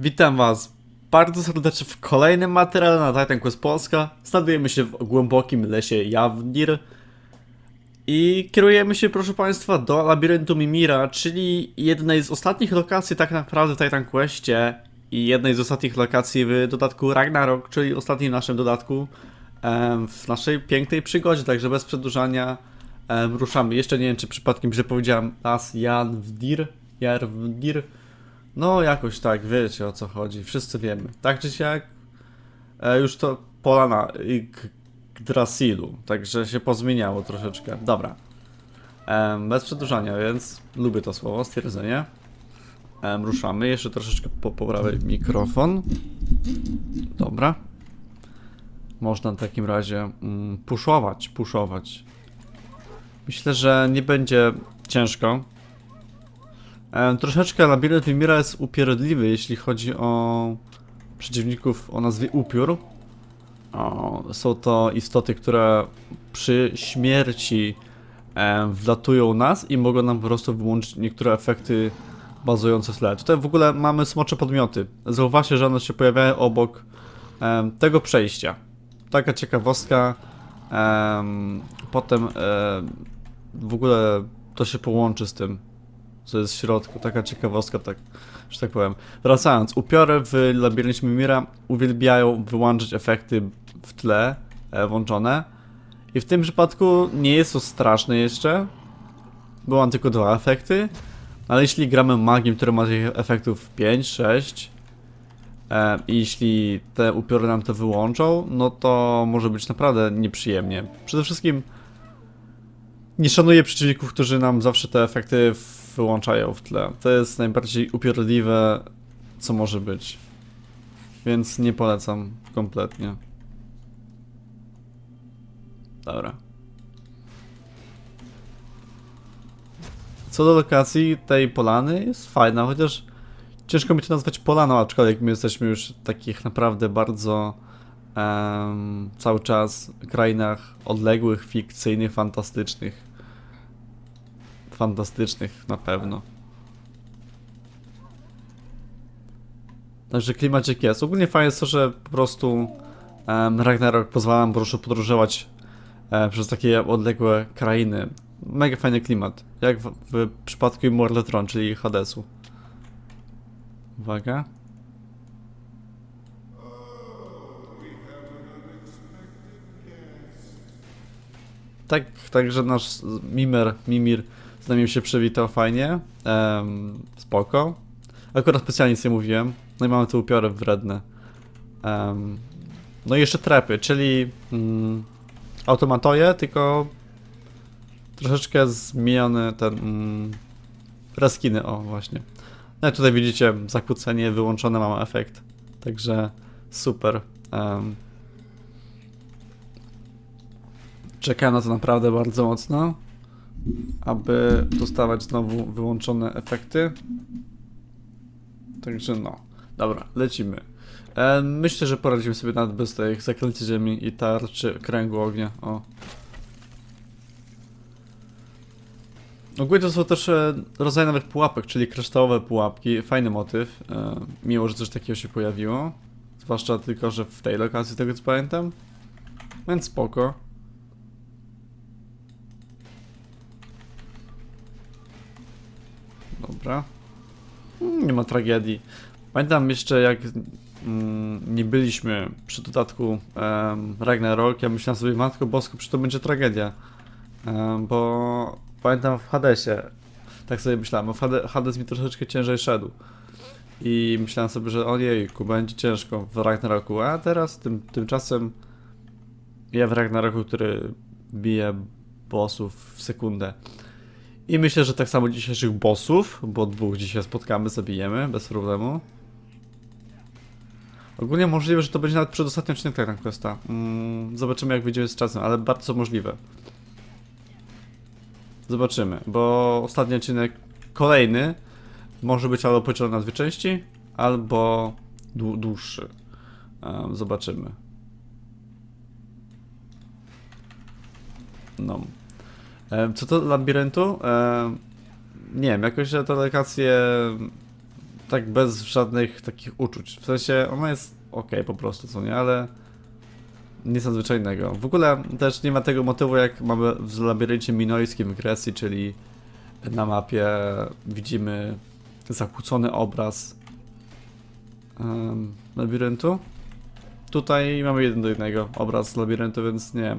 Witam Was bardzo serdecznie w kolejnym materiale na Titan Quest Polska. Znajdujemy się w głębokim lesie Jawnir i kierujemy się, proszę Państwa, do labiryntu Mimira, czyli jednej z ostatnich lokacji tak naprawdę w Titan Questie i jednej z ostatnich lokacji w dodatku Ragnarok, czyli ostatnim naszym dodatku w naszej pięknej przygodzie, także bez przedłużania ruszamy. Jeszcze nie wiem, czy przypadkiem źle powiedziałem las Janwdir, Jarwdir. No, jakoś tak, wiecie o co chodzi, wszyscy wiemy. Tak czy siak, e, już to pola na Yggdrasilu, także się pozmieniało troszeczkę. Dobra. Em, bez przedłużania, więc lubię to słowo, stwierdzenie. Em, ruszamy, jeszcze troszeczkę po, poprawię mikrofon. Dobra. Można w takim razie mm, puszować, puszować. Myślę, że nie będzie ciężko. Em, troszeczkę labirynt Mimira jest upierdliwy, jeśli chodzi o przeciwników o nazwie upiór. O, są to istoty, które przy śmierci em, wlatują nas i mogą nam po prostu wyłączyć niektóre efekty bazujące w tle. Tutaj w ogóle mamy smocze podmioty. Zauważcie, że one się pojawiają obok em, tego przejścia. Taka ciekawostka. Em, potem em, w ogóle to się połączy z tym co jest w środku, taka ciekawostka, tak, że tak powiem. Wracając, upiory w labiryncie Mimira uwielbiają wyłączyć efekty w tle e, włączone i w tym przypadku nie jest to straszne jeszcze, bo mam tylko dwa efekty, ale jeśli gramy magiem, który ma tych efektów 5, 6 e, i jeśli te upiory nam to wyłączą, no to może być naprawdę nieprzyjemnie. Przede wszystkim nie szanuję przeciwników, którzy nam zawsze te efekty wyłączają w tle. To jest najbardziej upierdliwe, co może być. Więc nie polecam kompletnie. Dobra. Co do lokacji tej polany, jest fajna, chociaż ciężko mi to nazwać polaną, aczkolwiek my jesteśmy już w takich naprawdę bardzo em, cały czas krainach odległych, fikcyjnych, fantastycznych fantastycznych na pewno. Także klimacik jest. Ogólnie fajnie jest to, że po prostu um, Ragnarok pozwala nam po podróżować e, przez takie odległe krainy. Mega fajny klimat. Jak w, w przypadku Immortlatron, czyli Hadesu. Uwaga. Tak, także nasz Mimer, Mimir z nami się przywitał fajnie. Spoko. Akurat specjalnie nic nie mówiłem. No i mamy tu upiory wredne. No i jeszcze trepy, czyli mm, automatoje, tylko troszeczkę zmieniony ten mm, reskiny, o właśnie. No i tutaj widzicie zakłócenie wyłączone, mam efekt. Także super. Um, czekałem na to naprawdę bardzo mocno aby dostawać znowu wyłączone efekty. Także no. Dobra, lecimy. E, myślę, że poradzimy sobie nawet bez tych zaklęci ziemi i tarczy kręgu ognia. O. Ogólnie to są też e, rodzaje nowych pułapek, czyli kryształowe pułapki. Fajny motyw. E, miło, że coś takiego się pojawiło. Zwłaszcza tylko, że w tej lokacji, tego co pamiętam. Więc spoko. Dobra. Mm, Nie ma tragedii. Pamiętam jeszcze jak mm, nie byliśmy przy dodatku um, Ragnarok, ja myślałem sobie, Matko Bosko, czy to będzie tragedia. Em, bo pamiętam w Hadesie, tak sobie myślałem, w Hade- Hades mi troszeczkę ciężej szedł. I myślałem sobie, że ojejku, będzie ciężko w Ragnaroku, a teraz tym, tymczasem ja w Ragnaroku, który bije bossów w sekundę. I myślę, że tak samo dzisiejszych bossów, bo dwóch dzisiaj spotkamy, zabijemy bez problemu. Ogólnie możliwe, że to będzie nawet przedostatni odcinek Titan Questa. Mm, zobaczymy jak wyjdzie z czasem, ale bardzo możliwe. Zobaczymy, bo ostatni odcinek kolejny może być albo podzielony na dwie części, albo dłu- dłuższy. Em, zobaczymy. No. Co do labiryntu? Nie wiem, jakoś te lokacje tak bez żadnych takich uczuć. W sensie ona jest ok po prostu, co nie, ale nic nadzwyczajnego. W ogóle też nie ma tego motywu jak mamy w labiryncie minojskim w Grecji, czyli na mapie widzimy zakłócony obraz em, labiryntu. Tutaj mamy jeden do jednego obraz labiryntu, więc nie.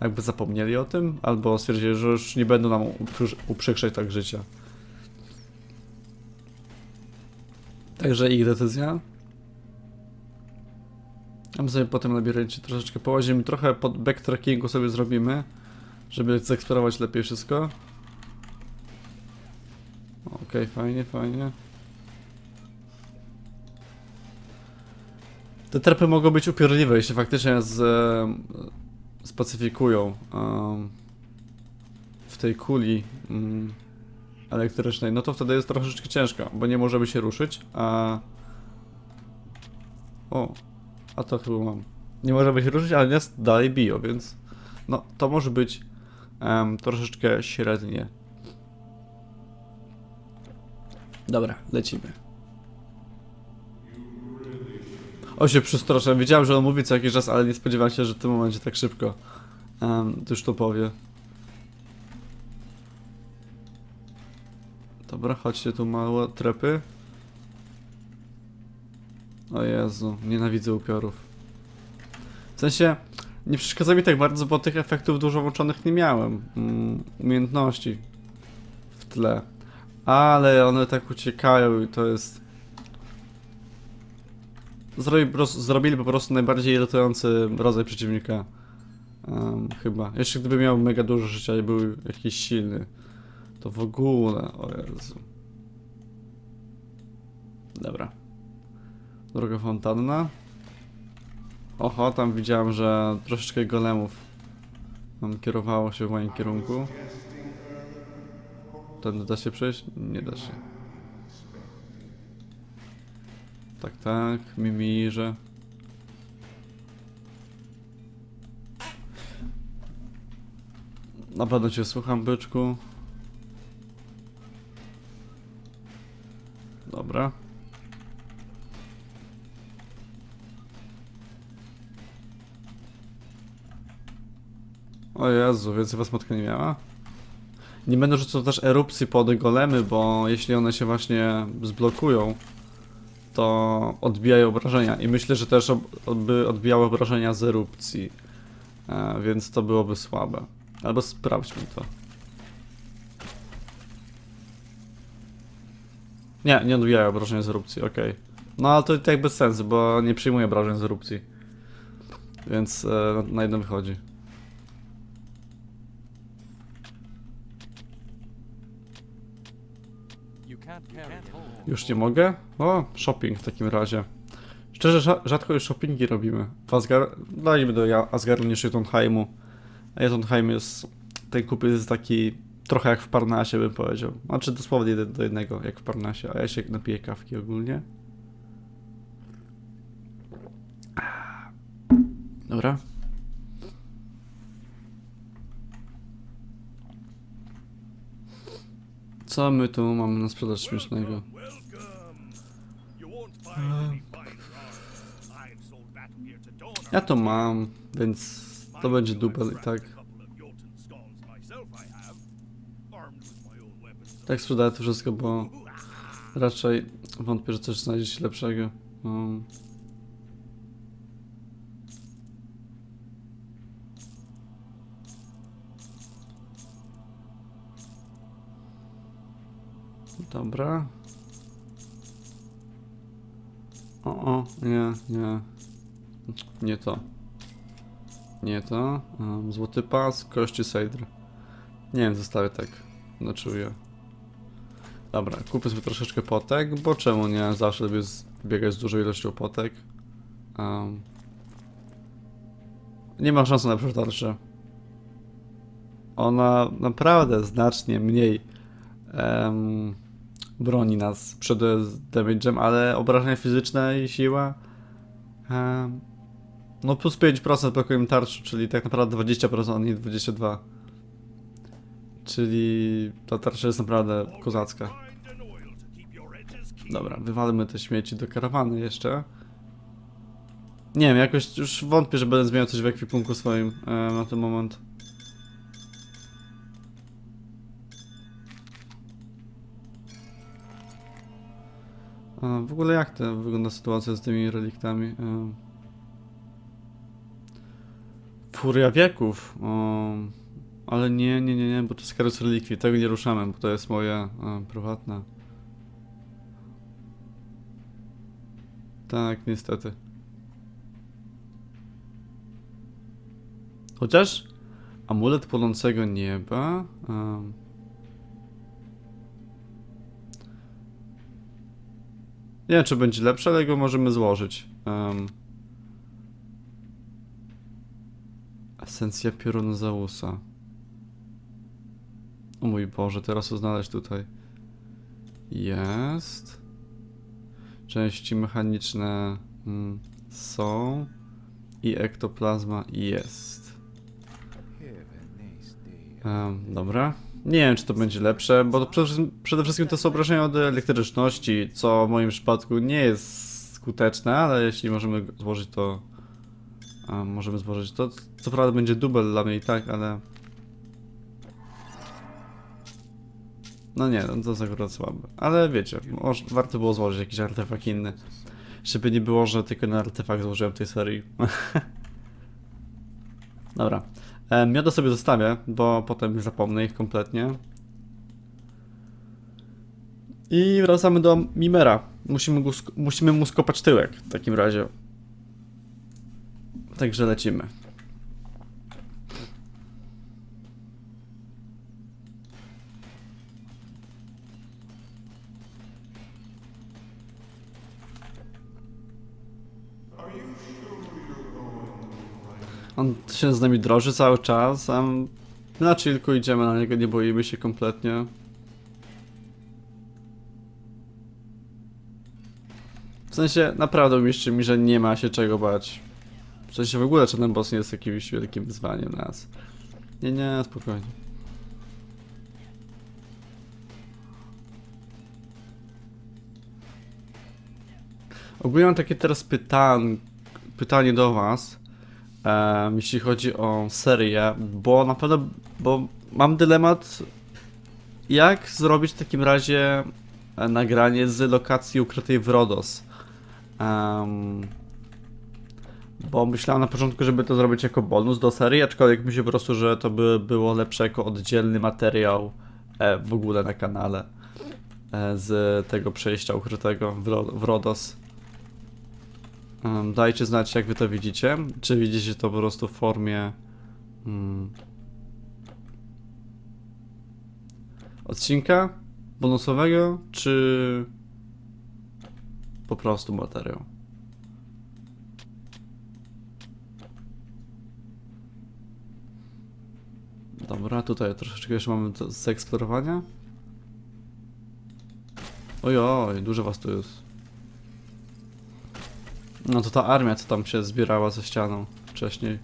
Jakby zapomnieli o tym, albo stwierdzili, że już nie będą nam uprzy- uprzykrzać tak życia. Także ich decyzja. A my sobie po tym labiryncie troszeczkę połazimy, trochę pod backtrackingu sobie zrobimy, żeby zeksplorować lepiej wszystko. Okej, fajnie, fajnie. Te trapy mogą być upiorliwe, jeśli faktycznie z, spacyfikują em, w tej kuli mm, elektrycznej, no to wtedy jest troszeczkę ciężko, bo nie możemy się ruszyć, a... O, a to chyba mam. Nie możemy się ruszyć, ale nas dalej biją, więc no to może być em, troszeczkę średnie. Dobra, lecimy. O się przestraszyłem. Wiedziałem, że on mówi co jakiś czas, ale nie spodziewałem się, że w tym momencie tak szybko um, już to powie. Dobra, chodźcie tu małe trepy. O Jezu, nienawidzę upiorów. W sensie, nie przeszkadza mi tak bardzo, bo tych efektów dużo włączonych nie miałem. Mm, umiejętności w tle. Ale one tak uciekają i to jest... Zrobili po prostu najbardziej irytujący rodzaj przeciwnika. Em, chyba. Jeszcze gdyby miał mega dużo życia i był jakiś silny. To w ogóle, o Jezu. Dobra. Droga fontanna. Oho, tam widziałem, że troszeczkę golemów um, kierowało się w moim kierunku. Ten da się przejść? Nie da się. Tak, tak, mimirze. Na pewno cię słucham, byczku. Dobra. O Jezu, więcej was matka nie miała? Nie będę rzucał też erupcji pod golemy, bo jeśli one się właśnie zblokują, to odbijają obrażenia. I myślę, że też by odbijały obrażenia z erupcji. E, więc to byłoby słabe. Albo sprawdźmy to. Nie, nie odbijają obrażenia z erupcji, okej. No ale to i bez sensu, bo nie przyjmuje obrażeń z erupcji. Więc e, na jedno wychodzi. Już nie mogę? O, shopping w takim razie. Szczerze, rza- rzadko już shoppingi robimy. W Asgar... Dajmy do Asgardu niż Jotunheimu. A Jotunheim jest... Ten kupiec jest taki... Trochę jak w Parnasie bym powiedział. Znaczy dosłownie jeden do jednego jak w Parnasie. A ja się napiję kawki ogólnie. Dobra. Co my tu mamy na sprzedaż śmiesznego? Ja to mam, więc to będzie dubel i tak. Tak sprzedaję to wszystko, bo raczej wątpię, że coś znajdzie się lepszego. Um. Dobra. O, o, nie, nie. Nie to. Nie to. Um, złoty pas, kości Sejdr. Nie wiem, zostawię tak. No czuję. Dobra, kupię sobie troszeczkę potek, bo czemu nie? Zawsze lubię biegać z dużą ilością potek. Um, nie ma szans na przetarcie. Ona naprawdę znacznie mniej em, broni nas przed damage'em, ale obrażenia fizyczne i siła em, no plus 5% blokują tarczy, czyli tak naprawdę 20%, a nie 22%. Czyli ta tarcza jest naprawdę kozacka. Dobra, wywalmy te śmieci do karawany jeszcze. Nie wiem, jakoś już wątpię, że będę zmieniał coś w ekwipunku swoim e, na ten moment. A, w ogóle jak to wygląda sytuacja z tymi reliktami? E, Furia wieków. O, ale nie, nie, nie, nie, bo to jest karus relikwii. Tego nie ruszamy, bo to jest moje e, prywatne. Tak, niestety. Chociaż amulet płonącego nieba. em, nie wiem, czy będzie lepszy, ale go możemy złożyć. Um, esencja piorunu Zausa. O mój Boże, teraz to znaleźć tutaj. Jest. Części mechaniczne mm, są i ektoplazma jest. Em, dobra. Nie wiem, czy to będzie lepsze, bo przede, wszystkim- przede wszystkim to są obrażenia od elektryczności, co w moim przypadku nie jest skuteczne, ale jeśli możemy złożyć to. A, możemy złożyć to. Co prawda będzie dubel dla mnie i tak, ale. No nie, no to jest akurat słabe. Ale wiecie, może, warto było złożyć jakiś artefakt inny. Żeby nie było, że tylko na artefakt złożyłem tej serii. Dobra. E, miodę sobie zostawię, bo potem zapomnę ich kompletnie. I wracamy do Mimera. Musimy, musimy mu skopać tyłek w takim razie. Także lecimy. On się z nami droży cały czas, a my na chillku idziemy na niego, nie boimy się kompletnie. W sensie, naprawdę uwierzcie mi, że nie ma się czego bać. W sensie w ogóle ten boss nie jest jakimś wielkim wyzwaniem dla nas. Nie, nie, spokojnie. Ogólnie mam takie teraz pytan pytanie do was em, jeśli chodzi o serię, bo na pewno, bo mam dylemat, jak zrobić w takim razie e, nagranie z lokacji ukrytej w Rodos. Em, bo myślałem na początku, żeby to zrobić jako bonus do serii, aczkolwiek myślę po prostu, że to by było lepsze jako oddzielny materiał e, w ogóle na kanale e, z tego przejścia ukrytego w, Ro w Rodos. Dajcie znać, jak wy to widzicie. Czy widzicie to po prostu w formie mm, odcinka bonusowego, czy po prostu materiał? Dobra, tutaj troszeczkę jeszcze mamy do zaeksplorowania. Ojoj, dużo was tu jest. No to ta armia, co tam się zbierała ze ścianą wcześniej.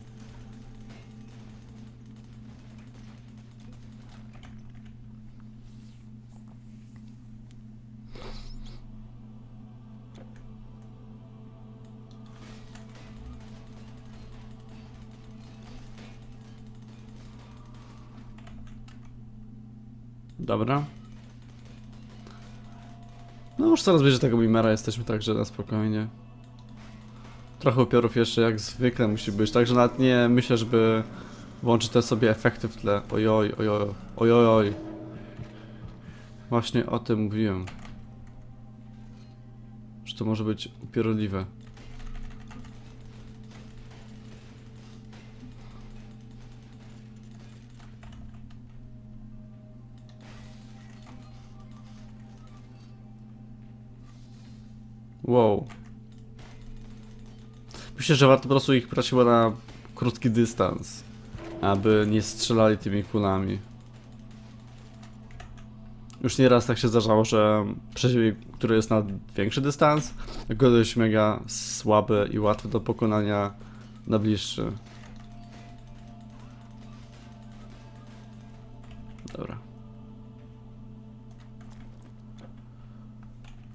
Dobra. No już coraz bliżej tego Mimera jesteśmy, także na spokojnie. Trochę upiorów jeszcze jak zwykle musi być, także nawet nie myślę, żeby włączyć te sobie efekty w tle. Ojoj, ojoj, ojoj, oj. Właśnie o tym mówiłem. Że to może być upiorliwe. Wow. Myślę, że warto po prostu ich brać na krótki dystans, aby nie strzelali tymi kulami. Już nieraz tak się zdarzało, że przeciwnik, który jest na większy dystans, okazuje się mega słaby i łatwy do pokonania na bliższy.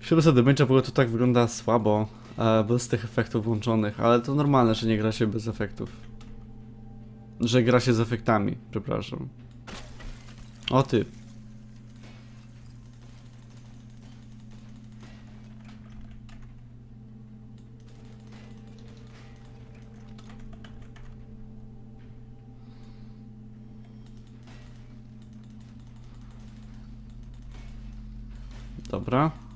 Dobra. Szyby zadymicze w ogóle to tak wygląda słabo, e, bez tych efektów włączonych, ale to normalne, że nie gra się bez efektów. Że gra się z efektami, przepraszam. O ty. Dobra.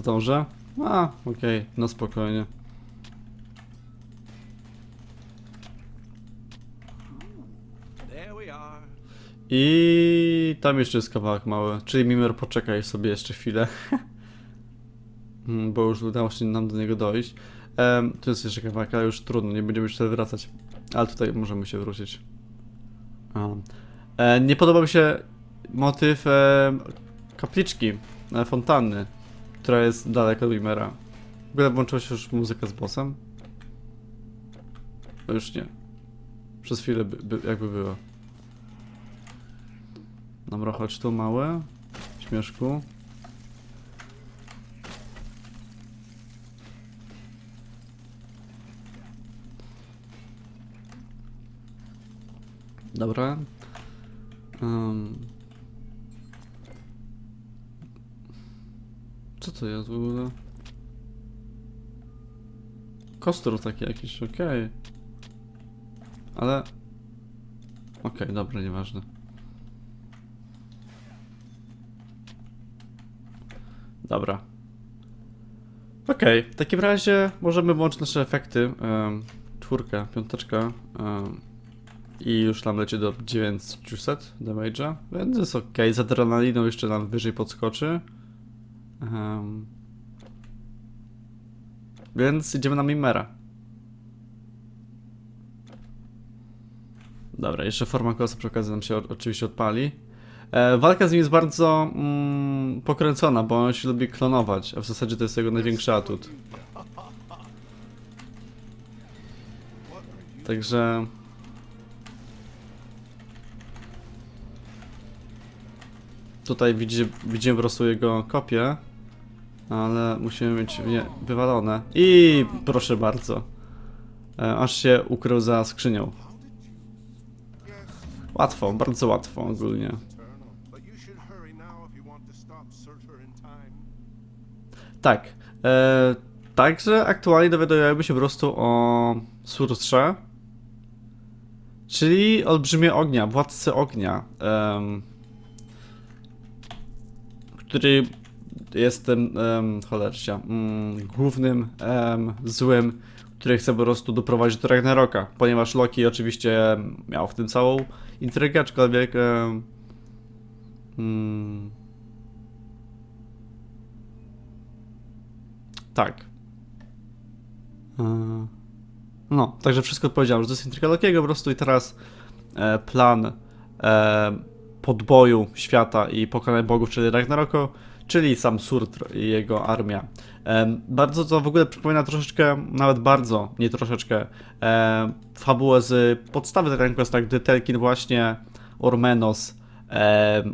Zdążę? A, okej, no spokojnie. I tam jeszcze jest kawałek mały, czyli Mimer poczekaj sobie jeszcze chwilę. Mm, Bo już udało się nam do niego dojść. Em, tu jest jeszcze kawałek, ale już trudno, nie będziemy wtedy wracać. Ale tutaj możemy się wrócić. Um. E, nie podoba mi się motyw e, kapliczki, e, fontanny, która jest daleko od Mimera. W ogóle włączyła się już muzyka z bossem? No już nie. Przez chwilę by, by, jakby była. Dobra, chodź tu małe. Śmieszku. Dobra. Um. Co to jest w ogóle? Kostur taki jakiś, okej. Ale... Okej, dobra, nieważne. Dobra. Okej, w takim razie możemy włączyć nasze efekty. Um, czwórka, piąteczka. Um, I już nam leci do 900 damage'a, więc jest ok. Z adrenaliną jeszcze nam wyżej podskoczy. Więc idziemy na Mimera. Dobra, jeszcze forma kosa przy okazji nam się oczywiście odpali. E, walka z nim jest bardzo mm, pokręcona, bo on się lubi klonować, a w zasadzie to jest jego największy atut. Także... Tutaj widzi, widzimy po prostu jego kopię, ale musimy mieć nie, wywalone. I proszę bardzo. E, aż się ukrył za skrzynią. Łatwo, bardzo łatwo ogólnie. Tak. E, także aktualnie dowiadujemy się po prostu o Surtrze, czyli olbrzymie ognia, władcy ognia, który jest tym, um, cholercia, mm, głównym em, złym, który chce po prostu doprowadzić do Ragnaroka, ponieważ Loki oczywiście miał w tym całą intrygę, aczkolwiek em, mm, Tak. E, No, także wszystko odpowiedziałem, że to jest intryga Lokiego po prostu i teraz e, plan e, podboju świata i pokonania bogów, czyli Ragnaroko, czyli sam Surtr i jego armia. Bardzo to w ogóle przypomina troszeczkę, nawet bardzo, nie troszeczkę, fabułę z podstawy Dragon Questa, gdy Telkin właśnie Ormenos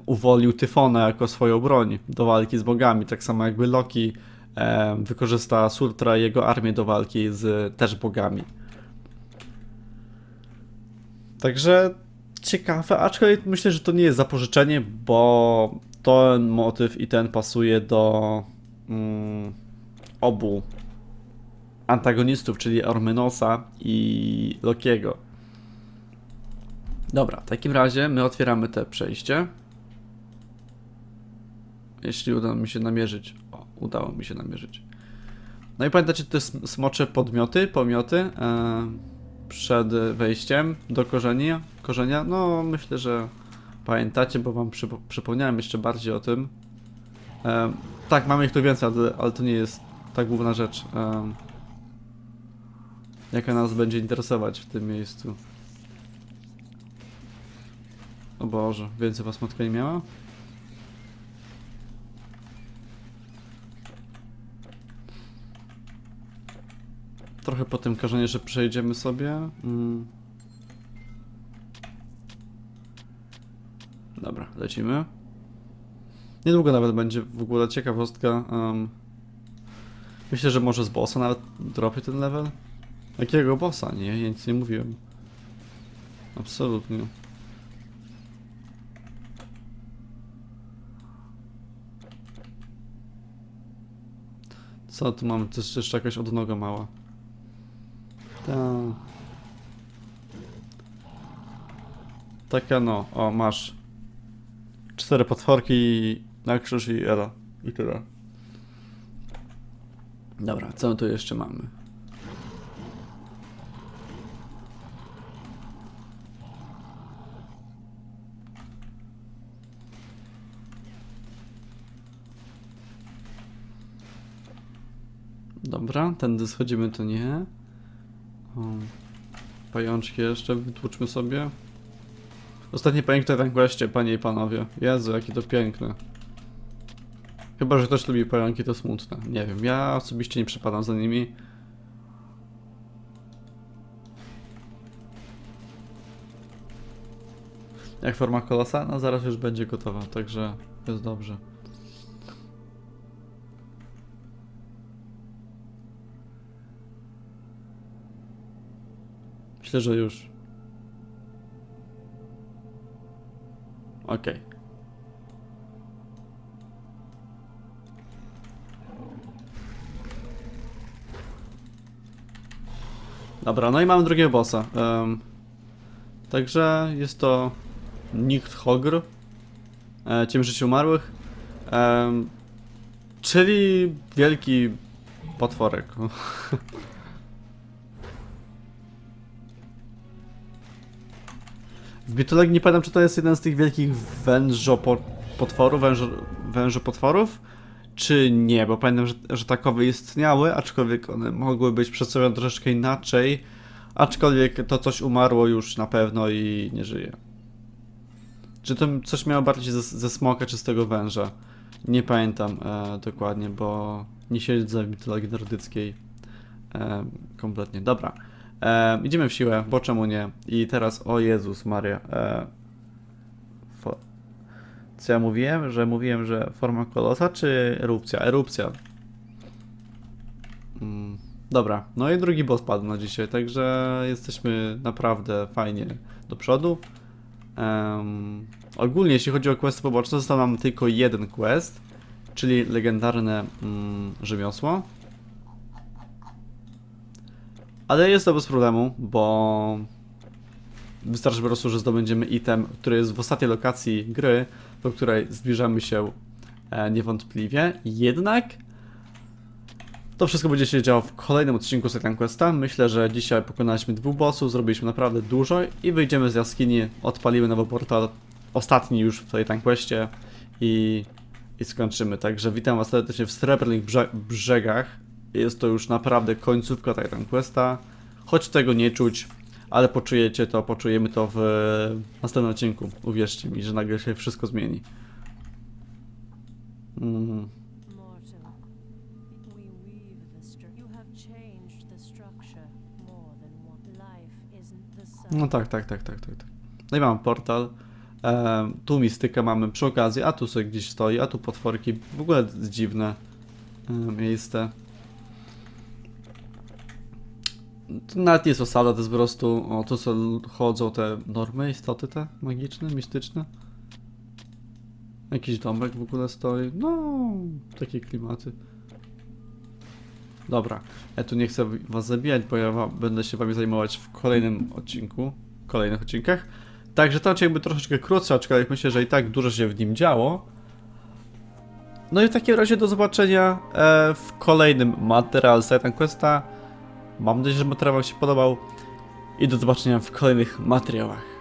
uwolnił Tyfona jako swoją broń do walki z bogami, tak samo jakby Loki wykorzysta Surtra i jego armię do walki z też bogami. Także ciekawe, aczkolwiek myślę, że to nie jest zapożyczenie, bo ten motyw i ten pasuje do mm, obu antagonistów, czyli Ormenosa i Lokiego. Dobra, w takim razie my otwieramy te przejście. Jeśli uda mi się namierzyć. O, udało mi się namierzyć. No i pamiętacie te sm- smocze podmioty, pomioty e, przed wejściem do korzenia, korzenia? No, myślę, że pamiętacie, bo wam przypo- przypomniałem jeszcze bardziej o tym. E, tak, mamy ich tu więcej, ale, ale to nie jest ta główna rzecz, e, jaka nas będzie interesować w tym miejscu. O Boże, więcej was matka nie miała? Trochę po tym każenie, że przejdziemy sobie. Mm. Dobra, lecimy. Niedługo nawet będzie w ogóle ciekawostka. Um, myślę, że może z bossa nawet dropię ten level. Jakiego bossa? Nie, ja nic nie mówiłem. Absolutnie. Co tu mamy? To jest jeszcze jakaś odnoga mała. Ta. Taka no, o masz. Cztery potworki na krzyż i Ela. I tyle. Dobra, co my tu jeszcze mamy? Dobra, tędy schodzimy to nie. O, pajączki jeszcze wytłuczmy sobie. Ostatnie to tak panie i panowie. Jezu, jakie to piękne. Chyba, że ktoś lubi pająki, to smutne. Nie wiem, ja osobiście nie przepadam za nimi. Jak forma kolosa? No zaraz już będzie gotowa, także jest dobrze. Myślę, że już. Okej. Dobra, no i mamy drugiego bossa. Em, także jest to Nikt Hogr, e, Ciemżycie Umarłych, em, czyli wielki potworek. Mitologii nie pamiętam, czy to jest jeden z tych wielkich wężopotworów, wężo, wężopotworów, czy nie, bo pamiętam, że, że takowe istniały, aczkolwiek one mogły być przedstawione troszeczkę inaczej, aczkolwiek to coś umarło już na pewno i nie żyje. Czy to coś miało bardziej ze, ze smoka, czy z tego węża? Nie pamiętam e, dokładnie, bo nie siedzę w mitologii nordyckiej e, kompletnie. Dobra. E, idziemy w siłę, bo czemu nie? I teraz, o Jezus Maria. E, fo, co ja mówiłem? Że mówiłem, że forma kolosa, czy erupcja? Erupcja. Mm, dobra, no i drugi boss padł na dzisiaj, także jesteśmy naprawdę fajnie do przodu. Em, ogólnie, jeśli chodzi o questy poboczne, został nam tylko jeden quest, czyli legendarne mm, rzemiosło. Ale jest to bez problemu, bo wystarczy po prostu, że zdobędziemy item, który jest w ostatniej lokacji gry, do której zbliżamy się e, niewątpliwie. Jednak to wszystko będzie się działo w kolejnym odcinku Titan Questa. Myślę, że dzisiaj pokonaliśmy dwóch bossów, zrobiliśmy naprawdę dużo i wyjdziemy z jaskini, odpalimy nowy portal, ostatni już w Titan Questie i, i skończymy. Także witam Was serdecznie w Srebrnych brze Brzegach. Jest to już naprawdę końcówka Titan Questa. Choć tego nie czuć, ale poczujecie to, poczujemy to w następnym odcinku. Uwierzcie mi, że nagle się wszystko zmieni. Same. No tak, tak, tak, tak, tak. tak. No i mamy portal. E, tu mistykę mamy przy okazji, a tu sobie gdzieś stoi, a tu potworki. W ogóle dziwne e, miejsce. To nawet nie jest osada, to jest po prostu. O, tu sobie chodzą te normy, istoty te magiczne, mistyczne. Jakiś domek w ogóle stoi. No, takie klimaty. Dobra, ja tu nie chcę was zabijać, bo ja wa- będę się wami zajmować w kolejnym odcinku, kolejnych odcinkach. Także to odcinek był troszeczkę krótszy, aczkolwiek myślę, że i tak dużo się w nim działo. No i w takim razie do zobaczenia e, w kolejnym materiale Titan Questa. Mam nadzieję, że materiał wam się podobał i do zobaczenia w kolejnych materiałach.